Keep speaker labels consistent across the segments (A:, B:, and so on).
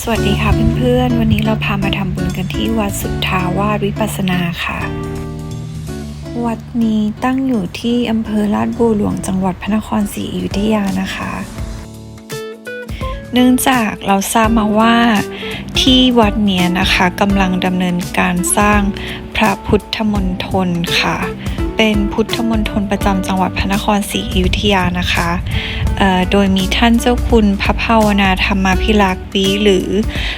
A: สวัสดีค่ะเพื่อนๆ วันนี้เราพามาทำบุญกันที่วัดสุทธาวาสวิปัสนาค่ะ วัดนี้ตั้งอยู่ที่อำเภอลาดบัวหลวงจังหวัดพระนครศรีอยุธยานะคะ เนื่องจากเราทราบมาว่าที่วัดเนี้ยนะคะกำลังดำเนินการสร้างพระพุทธมณฑลค่ะ เป็นพุทธมณฑลประจำจังหวัดพระนครศรีอยุธยานะคะ โดยมีท่านเจ้าคุณพระภาวนาธรรมาภิรักษ์ปีหรือ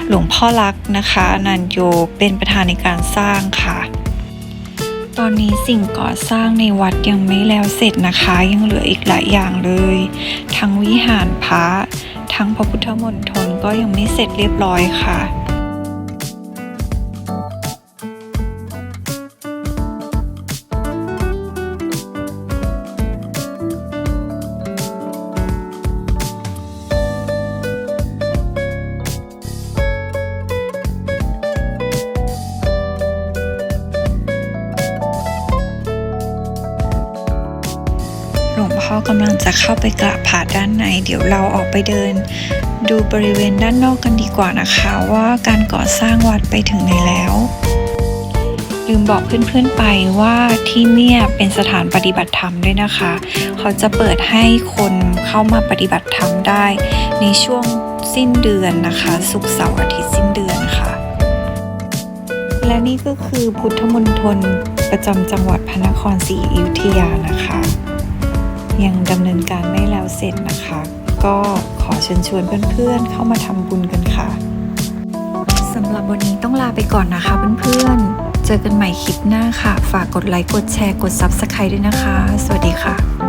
A: หลวงพ่อรักษ์นะคะนันโยเป็นประธานในการสร้างค่ะ ตอนนี้สิ่งก่อสร้างในวัดยังไม่แล้วเสร็จนะคะ ยังเหลืออีกหลายอย่างเลย ทั้งวิหารพระทั้งพระพุทธมณฑลก็ยังไม่เสร็จเรียบร้อยค่ะ วงพ่อกำลังจะเข้าไปกราบพระด้านใน เดี๋ยวเราออกไปเดิน ดูบริเวณด้านนอกกันดีกว่านะคะ ว่าการก่อสร้างวัดไปถึงไหนแล้วลืมบอกเพื่อนๆไปว่าที่เนี่ยเป็นสถานปฏิบัติธรรมด้วยนะคะ เขาจะเปิดให้คนเข้ามาปฏิบัติธรรมได้ ในช่วงสิ้นเดือนนะคะศุกร์เสาร์อาทิตย์สิ้นเดือนค่ะ และนี่ก็คือพุทธมณฑลประจำจังหวัดพระนครศรีอยุธยานะคะ ยังดำเนินการไม่แล้วเสร็จนะคะ ก็ขอเชิญชวนเพื่อนๆเข้ามาทำบุญกันค่ะสำหรับวันนี้ต้องลาไปก่อนนะคะเพื่อนๆ เจอกันใหม่คลิปหน้าค่ะ ฝากกดไลค์ กดแชร์ กด Subscribe ด้วยนะคะ สวัสดีค่ะ